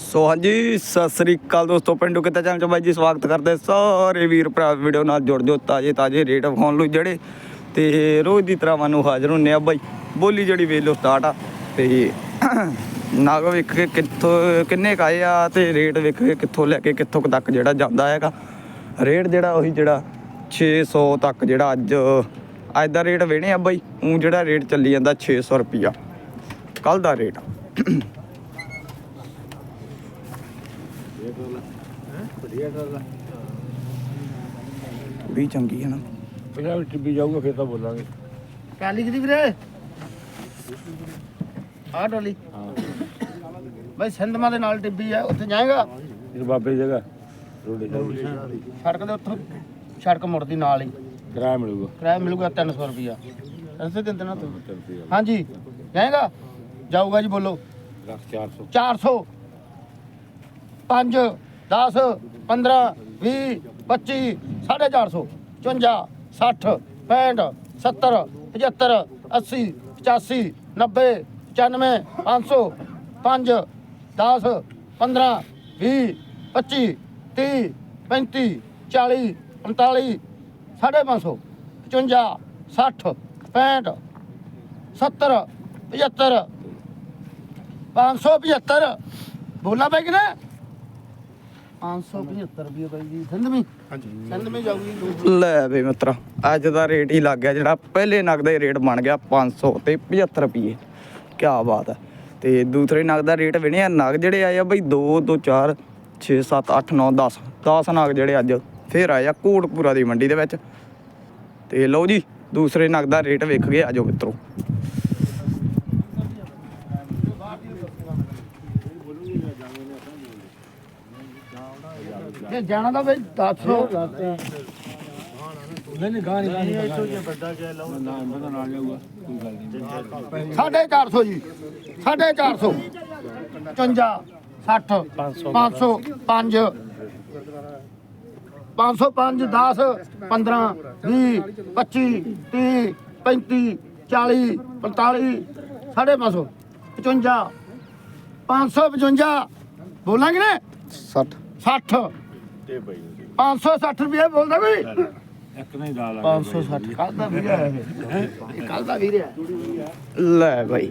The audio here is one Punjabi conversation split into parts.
ਸੋ ਹਾਂਜੀ, ਸਤਿ ਸ੍ਰੀ ਅਕਾਲ ਦੋਸਤੋ, ਪਿੰਡੂ ਕਿੱਤਾ ਚੈਨਲ ਚ ਬਾਈ ਜੀ? ਸਵਾਗਤ ਕਰਦੇ ਸਾਰੇ ਵੀਰ ਭਰਾ ਵੀਡੀਓ ਨਾਲ ਜੁੜ ਜਾਓ ਤਾਜੇ ਤਾਜੇ ਰੇਟ ਵਿਖਾਉਣ ਲਈ ਜਿਹੜੇ ਤੇ ਰੋਜ਼ ਦੀ ਤਰ੍ਹਾਂ ਵਾਨੂੰ ਹਾਜ਼ਰ ਹੁੰਨੇ ਆ ਬਾਈ। ਬੋਲੀ ਜਿਹੜੀ ਵੇਖ ਲਓ ਸਟਾਰਟ ਆ ਤੇ ਨਾਗ ਵੇਖ ਕੇ ਕਿੱਥੋਂ, ਕਿੰਨੇ ਕਾਏ ਆ ਤੇ ਰੇਟ ਵੇਖ ਕੇ ਕਿੱਥੋਂ ਲੈ ਕੇ ਕਿੱਥੋਂ ਕੁ ਤੱਕ ਜਿਹੜਾ ਜਾਂਦਾ ਹੈਗਾ। ਰੇਟ ਜਿਹੜਾ ਉਹੀ ਜਿਹੜਾ 600 ਤੱਕ ਜਿਹੜਾ ਅੱਜ ਅੱਜ ਦਾ ਰੇਟ ਵੇਣੇ ਆ ਬਾਈ। ਉਹ ਜਿਹੜਾ ਰੇਟ ਚੱਲੀ ਜਾਂਦਾ 600 ਰੁਪਿਆ ਕੱਲ ਦਾ ਰੇਟ। ਵੀ ਚੰਗੀ ਹੈ ਨਾ। ਇਹਨਾਂ ਵਿੱਚ ਵੀ ਜਾਊਗਾ ਫਿਰ ਤਾਂ ਬੋਲਾਂਗੇ। ਕਾਲੀ ਕਿਦੀ ਵੀਰੇ। ਆ ਡੋਲੀ ਹਾਂ। ਬਈ ਸਿੰਧਮਾ ਦੇ ਨਾਲ ਟਿੱਬੀ ਆ ਉੱਥੇ ਜਾਏਗਾ? ਇਸ ਬਾਬੇ ਦੀ ਜਗ੍ਹਾ। ਰੋਡੇ ਸੜਕ ਦੇ ਉੱਥੋਂ ਸੜਕ ਮੁੜਦੀ ਨਾਲ ਹੀ। ਕਿਰਾਇਆ ਮਿਲੂਗਾ। ਕਿਰਾਇਆ ਮਿਲੂਗਾ 300 ਰੁਪਿਆ ਰਸਤੇ ਦਿੰਦੇ ਨਾ ਤੂੰ ਹਾਂਜੀ। ਜਾਏਗਾ? ਜਾਊਗਾ ਜੀ ਬੋਲੋ। ਲੱਖ 400 400 5 10 15 20 25 450 54 60 65 70 75 80 85 90 95 500 5 10 15 20 25 30 35 40 45 550 55 60 65 70 75 575 ਬੋਲਣਾ ਪੈ ਕਿ ਨਾ? 575 ਰੁਪਏ ਬਾਈ ਜੀ ਸਿੰਧਵੀ ਹਾਂਜੀ। ਸਿੰਧਵੀ ਜਾਊਗੀ ਲੈ ਵੇ ਮਿੱਤਰਾ ਅੱਜ ਦਾ ਰੇਟ ਹੀ ਲੱਗ ਗਿਆ ਜਿਹੜਾ ਪਹਿਲੇ ਨਗ ਦਾ ਰੇਟ ਬਣ ਗਿਆ 500 ਤੇ 75 ਰੁਪਏ। ਕੀ ਬਾਤ ਹੈ। ਤੇ ਦੂਸਰੇ ਨਗ ਦਾ ਰੇਟ ਵਿਣਿਆ ਨਗ ਜਿਹੜੇ ਆਏ ਆ ਬਈ 2 2 4 6 7 8 9 10 10 ਨਗ ਜਿਹੜੇ ਅੱਜ ਫੇਰ ਆਏ ਆ ਕੋਟਪੂਰਾ ਦੀ ਮੰਡੀ ਦੇ ਵਿੱਚ। ਤੇ ਲਓ ਜੀ ਦੂਸਰੇ ਨਗ ਦਾ ਰੇਟ ਵੇਖ ਕੇ ਆਜੋ ਮਿੱਤਰੋ। ਜੇ ਜਾਣਾ ਤਾਂ ਬਈ ਦੱਸੋ ਨਹੀਂ ਨਹੀਂ ਗਾਂ ਨਹੀਂ ਇੱਥੋਂ ਜੇ ਵੱਡਾ ਕਹਿ ਲਓ ਨਾ ਮੈਂ ਤਾਂ ਨਾਲ ਜਾਊਗਾ ਕੋਈ ਗੱਲ ਨਹੀਂ। 450 ਜੀ। 450 55 60 500 5 505 10 15 20 25 30 35 40 45 550 55 555 ਬੋਲਾਂਗੇ ਨੇ? 60 60 ਤੇ ਬਈ 560 ਰੁਪਏ ਬੋਲਦਾ ਕੋਈ ਇੱਕ ਨਹੀਂ ਲਾ ਲਾ 560 ਕੱਲ ਦਾ ਵੀਰ ਹੈ। ਇਹ ਕੱਲ ਦਾ ਵੀਰ ਹੈ ਲੈ ਬਾਈ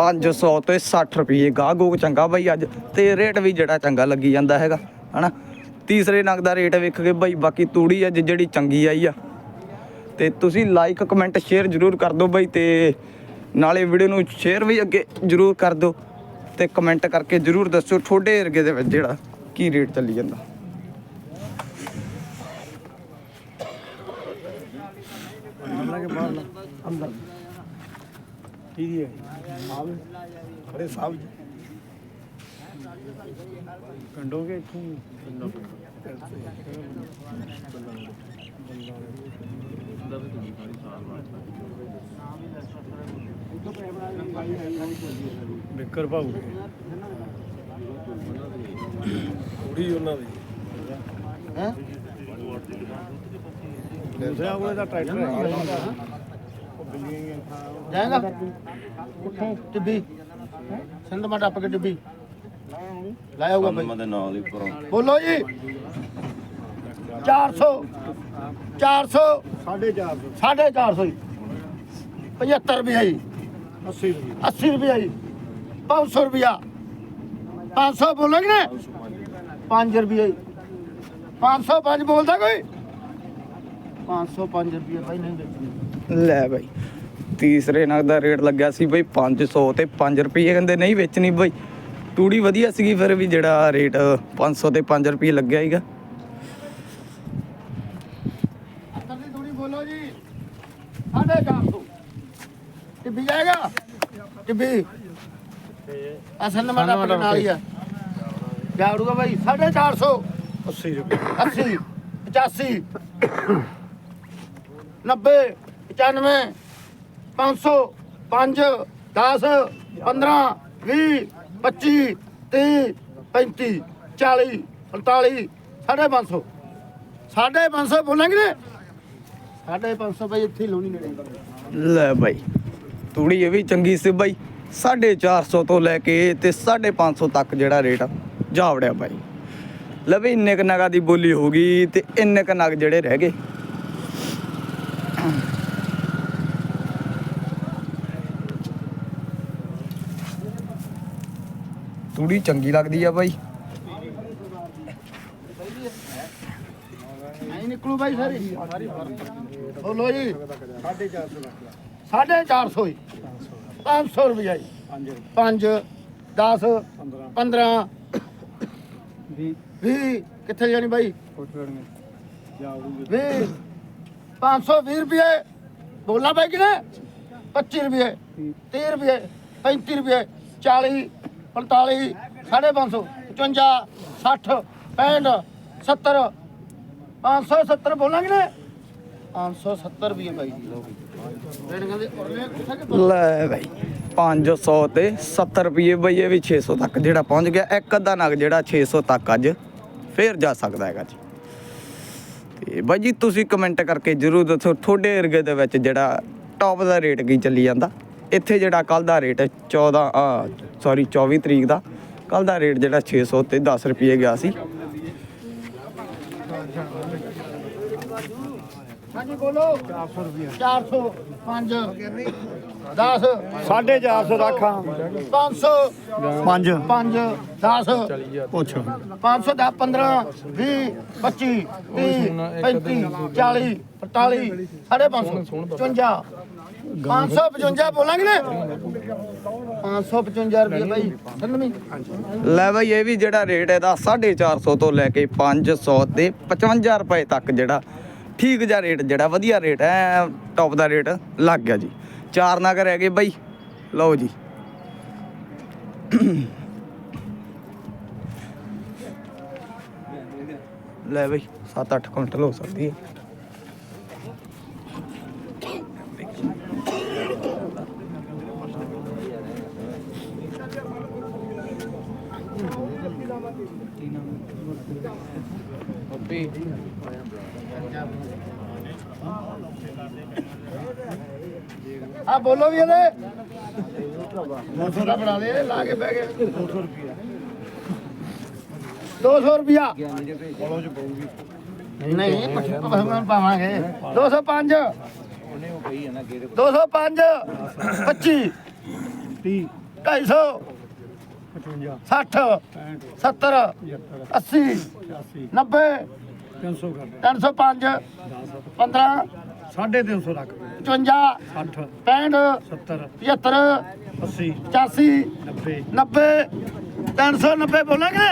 500 ਤੇ 60 ਰੁਪਏ ਗਾਹ ਗੋਗ ਚੰਗਾ ਬਾਈ ਅੱਜ। ਤੇ ਰੇਟ ਵੀ ਜਿਹੜਾ ਚੰਗਾ ਲੱਗੀ ਜਾਂਦਾ ਹੈਗਾ ਹਨਾ? ਤੀਸਰੇ ਨਗ ਦਾ ਰੇਟ ਵੇਖ ਕੇ ਬਾਈ ਬਾਕੀ ਤੂੜੀ ਅੱਜ ਜਿਹੜੀ ਚੰਗੀ ਆਈ ਆ। ਤੇ ਤੁਸੀਂ ਲਾਈਕ ਕਮੈਂਟ ਸ਼ੇਅਰ ਜਰੂਰ ਕਰ ਦਿਓ ਬਾਈ ਤੇ ਨਾਲੇ ਵੀਡੀਓ ਨੂੰ ਸ਼ੇਅਰ ਵੀ ਅੱਗੇ ਜਰੂਰ ਕਰ ਦਿਓ ਤੇ ਕਮੈਂਟ ਕਰਕੇ ਜਰੂਰ ਦੱਸੋ ਤੁਹਾਡੇ ਏਰੀਏ ਦੇ ਵਿੱਚ ਜਿਹੜਾ ਕੀ ਰੇਟ ਚੱਲੀ ਜਾਂਦਾ। ਹੈ ਬਿੱਕਰ ਭਾਉ ਕੁੜੀ ਉਹਨਾਂ ਦੀ। ਹੈ? ਦੂਸਰਾ ਕੋਲੇ ਦਾ ਟਰੈਕਟਰ ਹੈ। ਜਾਏਗਾ? ਕਿੱਥੇ ਟਿੱਬੀ। ਸਿੰਧ ਮਾ ਟੱਪ ਕੇ ਟਿੱਬੀ। ਲੈ ਆਊਗਾ ਬਾਈ। ਨਾਲ ਹੀ ਪਰੋਂ ਬੋਲੋ ਜੀ। 400 400 450 450 ਜੀ। 75 ਰੁਪਏ ਜੀ। 80 80 ਰੁਪਏ ਜੀ। 500 ਰੁਪਿਆ 500 ਬੋਲੋਗੇ ਨਾ? 5 ਰੁਪਏ 505 ਬੋਲਦਾ ਕੋਈ? 505 ਰੁਪਏ ਭਾਈ ਨਹੀਂ ਵੇਚਣੀ। ਲੈ ਬਾਈ ਤੀਸਰੇ ਨਗ ਦਾ ਰੇਟ ਲੱਗਿਆ ਸੀ ਬਈ 500 ਤੇ 5 ਰੁਪਏ ਕਹਿੰਦੇ ਨਹੀਂ ਵੇਚਣੀ ਬਈ। ਤੂੜੀ ਵਧੀਆ ਸੀਗੀ ਫਿਰ ਵੀ ਜਿਹੜਾ ਰੇਟ 500 ਤੇ 5 ਰੁਪਏ ਲੱਗਿਆ ਹੀਗਾ ਅੰਦਰ ਦੀ ਥੋੜੀ ਬੋਲੋ ਜੀ 450 ਟਿੱਬੀ ਜਾਏਗਾ? ਟਿੱਬੀ। ਅਸਲ ਨੰਬਰ ਆਪਣੇ ਨਾਲ ਹੀ ਆ। ਜਾੜੂਗਾ ਭਾਈ 450 80 ਰੁਪਏ। 80 85 90 95 500 5 10 15 20 25 30 35 40 45 550 550 ਬੋਲਾਂਗੇ ਨੇ 550 ਭਾਈ ਇੱਥੇ ਹੀ ਲਾਉਣੀ ਨੇੜੇ। ਲੈ ਬਾਈ, ਤੂੜੀ ਇਹ ਵੀ ਚੰਗੀ ਸੀ ਬਾਈ। 450 ਤੋਂ ਲੈ ਕੇ ਤੇ 550 ਤੱਕ ਜਿਹੜਾ ਰੇਟ ਆ ਜਾਵੜਿਆ ਬਾਈ। ਲਵੇ ਇੰਨੇ ਕ ਨਗਾਂ ਦੀ ਬੋਲੀ ਹੋ ਗਈ ਤੇ ਇੰਨੇ ਕ ਨਗ ਜਿਹੜੇ ਰਹਿ ਗਏ। ਤੂੜੀ ਚੰਗੀ ਲੱਗਦੀ ਆ ਬਾਈ। ਨਹੀਂ ਨਿਕਲੂ ਬਾਈ ਸਾਰੀ। ਬੋਲੋ ਜੀ। 450 450 500 ਰੁਪਏ ਜੀ। 5 10 15 20 ਕਿੱਥੇ ਜਾਣੀ ਬਾਈ? 20 520 ਰੁਪਏ ਬੋਲਾ ਬਾਈ ਕਿਨੇ 25 ਰੁਪਏ 30 ਰੁਪਏ 35 ਰੁਪਏ 40 45 550 55 60 65 70 570 ਬੋਲਾਂਗੇ ਨੇ? 570 ਰੁਪਏ ਬਾਈ ਜੀ। ਰੇੜੀਆਂ ਦੇ ਉਰਲੇ ਕਿੱਥੇ ਕਿ ਲੈ ਬਾਈ 500 ਤੇ 70 ਰੁਪਏ ਬਈ, ਇਹ ਵੀ 600 ਤੱਕ ਜਿਹੜਾ ਪਹੁੰਚ ਗਿਆ, ਇੱਕ ਅੱਧਾ ਨਗ ਜਿਹੜਾ 600 ਤੱਕ ਅੱਜ ਫੇਰ ਜਾ ਸਕਦਾ ਹੈਗਾ ਜੀ। ਤੇ ਬਾਈ ਜੀ, ਤੁਸੀਂ ਕਮੈਂਟ ਕਰਕੇ ਜਰੂਰ ਦੱਸੋ, ਤੁਹਾਡੇ ਏਰੀਏ ਦੇ ਵਿੱਚ ਜਿਹੜਾ ਟੌਪ ਦਾ ਰੇਟ ਕੀ ਚੱਲੀ ਜਾਂਦਾ? ਇੱਥੇ ਜਿਹੜਾ ਕੱਲ ਦਾ ਰੇਟ 14 ਆ ਸੌਰੀ 24 ਤਰੀਕ ਦਾ ਕੱਲ ਦਾ ਰੇਟ ਜਿਹੜਾ 600 ਤੇ 10 ਰੁਪਏ ਗਿਆ ਸੀ। ਹਾਂਜੀ ਬੋਲੋ। 400 ਰੁਪਏ 400 5 10 450 ਰੱਖਾਂ 500 5 5 10 ਪੁੱਛ। 500 ਦਾ 15 20 25 30 35 40 45 550 55 555 ਬੋਲਾਂਗੇ ਨੇ? 555 ਰੁਪਏ ਭਾਈ ਸੰਨਮੀ ਲੈ ਬਾਈ, ਇਹ ਵੀ ਜਿਹੜਾ ਰੇਟ ਇਹਦਾ 450 ਤੋਂ ਲੈ ਕੇ 500 ਤੇ 55 ਰੁਪਏ ਤੱਕ ਜਿਹੜਾ ਠੀਕ ਜਿਹਾ ਰੇਟ, ਜਿਹੜਾ ਵਧੀਆ ਰੇਟ ਹੈ ਟੌਪ ਦਾ ਰੇਟ ਲੱਗ ਗਿਆ ਜੀ। ਚਾਰ ਨਗ ਰਹਿ ਗਏ ਬਾਈ। ਲਓ ਜੀ। ਲੈ ਬਾਈ 7-8 ਕੁਇੰਟਲ ਹੋ ਸਕਦੀ ਹੈ। ਆ ਬੋਲੋ ਵੀ ਇਹਦੇ। 200 ਦਾ ਬਣਾ ਦੇ ਲਾ ਕੇ ਬਹਿ ਗਏ। 200 ਰੁਪਿਆ 200 ਰੁਪਿਆ ਨਹੀਂ ਪਠਾਨ ਪਾਵਾਂਗੇ। 205 205 25 30 250 60 70 80 90 305 15 350 ਲੱਖ 55 60 65 70 75 80 85 90 90 390 ਬੋਲਾਂਗੇ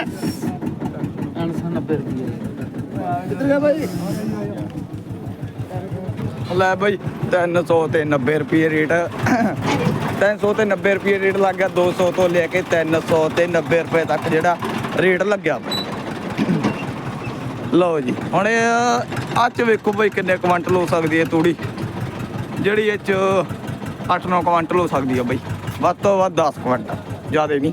390 ਰੁਪਏ। ਕਿੱਧਰ ਗਿਆ ਭਾਈ ਲੈ ਬਾਈ 300 ਤੇ 90 ਰੁਪਏ ਰੇਟ। 300 ਤੇ 90 ਰੁਪਏ ਰੇਟ ਲੱਗ ਗਿਆ। 200 ਤੋਂ ਲੈ ਕੇ 300 ਤੇ 90 ਰੁਪਏ ਤੱਕ ਜਿਹੜਾ ਰੇਟ ਲੱਗਿਆ। ਲਓ ਜੀ, ਹੁਣ ਇਹ ਅੱਜ ਵੇਖੋ ਬਈ ਕਿੰਨੇ ਕੁਆਂਟਲ ਹੋ ਸਕਦੀ ਹੈ ਤੂੜੀ। ਜਿਹੜੀ ਇਹ ਚ 8-9 ਕੁਆਂਟਲ ਹੋ ਸਕਦੀ ਹੈ ਬਈ। ਵੱਧ ਤੋਂ ਵੱਧ 10 ਕੁਆਂਟਲ, ਜ਼ਿਆਦਾ ਨਹੀਂ।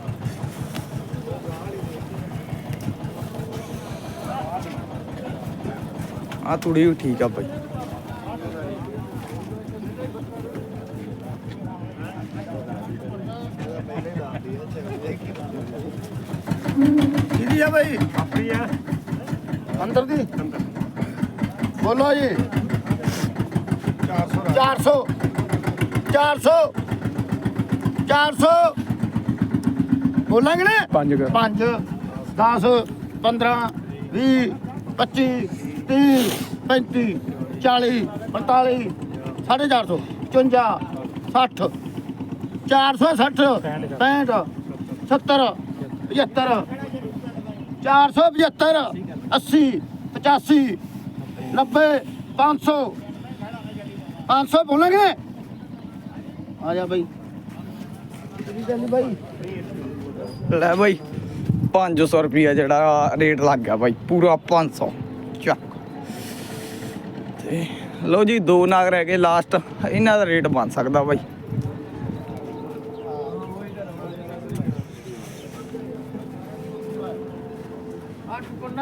ਆ ਤੂੜੀ ਵੀ ਠੀਕ ਆ ਬਈ। 75 ਜੀ ਬੋਲੋ ਜੀ। 400 400 400 400 ਬੋਲਾਂਗੇ ਨੇ? 5 5 10 15 20 25 30 35 40 45 450 55 60 460 65 70 75 475 80 85 90 500 500 ਬੋਲਾਂਗੇ? ਆ ਜਾ ਬਾਈ। ਬਾਈ ਲੈ ਬਾਈ 500 ਰੁਪਿਆ ਜਿਹੜਾ ਰੇਟ ਲੱਗ ਗਿਆ ਬਾਈ, ਪੂਰਾ 500 ਚੱਕ। ਤੇ ਲਓ ਜੀ, ਦੋ ਨਾਗ ਰਹਿ ਗਏ ਲਾਸਟ ਇਹਨਾਂ ਦਾ ਰੇਟ ਬਣ ਸਕਦਾ ਬਾਈ।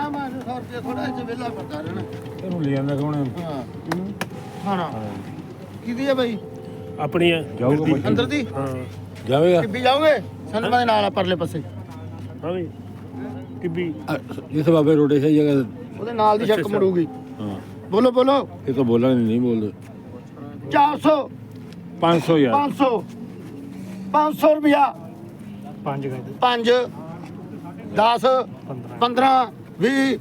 ਪੰਨਾ ਮੈਂ 100 ਰੁਪਏ ਥੋੜਾ ਜਿਹਾ ਵਿਹਲਾ ਕਰਦਾ ਰਹਿਣਾ। ਇਹਨੂੰ ਲੈ ਜਾਂਦਾ ਕੌਣ ਹਾਂ? ਖਾਣਾ ਕਿਹਦੀ ਹੈ ਬਾਈ? ਆਪਣੀ ਆ। ਜਾਊਗਾ ਅੰਦਰ ਦੀ? ਹਾਂ। ਜਾਵੇਗਾ? ਕਿੱਬੀ ਜਾਓਗੇ? ਸੰਧਮਾ ਦੇ ਨਾਲ ਆ ਪਰਲੇ ਪਾਸੇ। ਹਾਂ ਵੀ ਕਿੱਬੀ। ਜਿਸ ਬਾਬੇ ਰੋਡੇ ਸਹੀ ਜਗ੍ਹਾ ਉਹਦੇ ਨਾਲ ਦੀ ਚੱਕ ਮੜੂਗੀ ਹਾਂ। ਬੋਲੋ ਬੋਲੋ। ਇਹ ਤਾਂ ਬੋਲਾਂਗੇ ਨਹੀਂ ਬੋਲਦੇ। 400 500 ਯਾਰ। 500 500 ਰੁਪਿਆ ਪੰਜ ਕਹਿੰਦੇ 5 10 15 20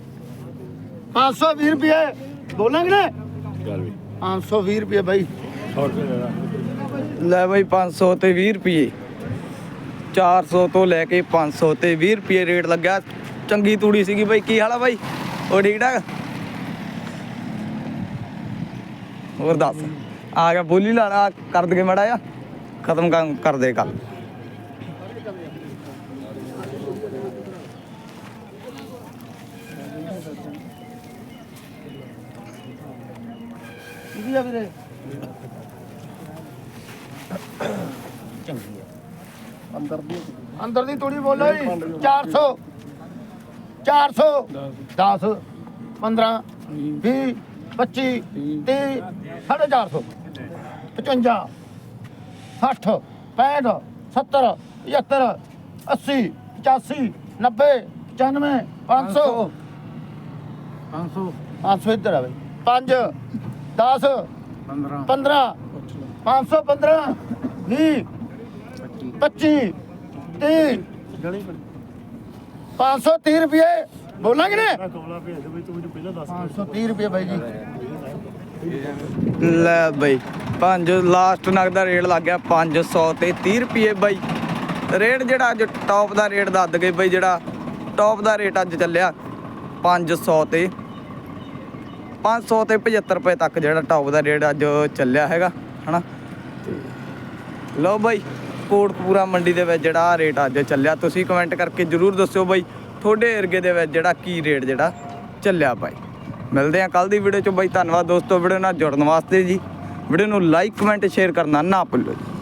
520 ਰੁਪਏ। ਬੋਲਾਂਗੇ ਨਾ ਚੱਲ ਵੀ। 520 ਰੁਪਏ ਬਾਈ। 100 ਰੁਪਏ ਲੈ ਬਾਈ 500 ਤੇ 20 ਰੁਪਏ। 400 ਤੋਂ ਲੈ ਕੇ 500 ਤੇ 20 ਰੁਪਏ ਰੇਟ ਲੱਗਿਆ। ਚੰਗੀ ਤੂੜੀ ਸੀਗੀ ਬਾਈ ਕੀ ਹਾਲ ਆ ਬਾਈ? ਉਹ ਠੀਕ ਠਾਕ? ਹੋਰ ਦੱਸ। ਆ ਗਿਆ ਬੋਲੀ ਲਾਣਾ ਕਰ ਦਗੇ ਮੜਾ ਆ ਖਤਮ ਕਰ- ਕਰ ਦੇ ਕੱਲ ਇਹਦੀ ਆ ਵੀਰੇ। ਚੰਗੀ ਆ ਅੰਦਰ ਦੀ। ਅੰਦਰ ਦੀ ਤੂੜੀ ਬੋਲੋ ਜੀ। 400 400 10 15 20 25 30 450 55 60 65 70 75 80 85 90 95 500 500 500 ਇੱਧਰ ਆ ਬਈ। 5 10 15 15 515 20 25 30 530 ਰੁਪਏ। ਬੋਲਾਂਗੇ ਨੇ? ਮੈਂ ਕੋਲਾ ਭੇਜ ਦੇ ਬਈ ਤੂੰ ਮੈਨੂੰ ਪਹਿਲਾਂ ਦੱਸ 530 ਰੁਪਏ ਬਾਈ ਜੀ। ਲੈ ਬਈ ਪੰਜ ਲਾਸਟ ਨਗ ਦਾ ਰੇਟ ਲੱਗ ਗਿਆ 500 ਤੇ 30 ਰੁਪਏ ਬਾਈ। ਰੇਟ ਜਿਹੜਾ ਅੱਜ ਟੌਪ ਦਾ ਰੇਟ ਦੱਸ ਗਏ ਬਈ ਜਿਹੜਾ ਟੌਪ ਦਾ ਰੇਟ ਅੱਜ ਚੱਲਿਆ 500 ਤੇ 500 ਤੇ 75 ਰੁਪਏ ਤੱਕ ਜਿਹੜਾ ਟੌਪ ਦਾ ਰੇਟ ਅੱਜ ਚੱਲਿਆ ਹੈਗਾ, ਹਨਾ? ਤੇ ਲਓ ਬਾਈ ਕੋਟਪੂਰਾ ਮੰਡੀ ਦੇ ਵਿੱਚ ਜਿਹੜਾ ਰੇਟ ਅੱਜ ਚੱਲਿਆ। ਤੁਸੀਂ ਕਮੈਂਟ ਕਰਕੇ ਜਰੂਰ ਦੱਸਿਓ ਬਾਈ, ਤੁਹਾਡੇ ਏਰੀਏ ਦੇ ਵਿੱਚ ਜਿਹੜਾ ਕੀ ਰੇਟ ਜਿਹੜਾ ਚੱਲਿਆ ਬਾਈ। ਮਿਲਦੇ ਆ ਕੱਲ ਦੀ ਵੀਡੀਓ ਚ। ਬਾਈ, ਧੰਨਵਾਦ ਦੋਸਤੋ ਵੀਡੀਓ ਨਾਲ ਜੁੜਨ ਵਾਸਤੇ ਜੀ। ਵੀਡੀਓ ਨੂੰ ਲਾਈਕ ਕਮੈਂਟ ਸ਼ੇਅਰ ਕਰਨਾ ਨਾ ਭੁੱਲੋ ਜੀ।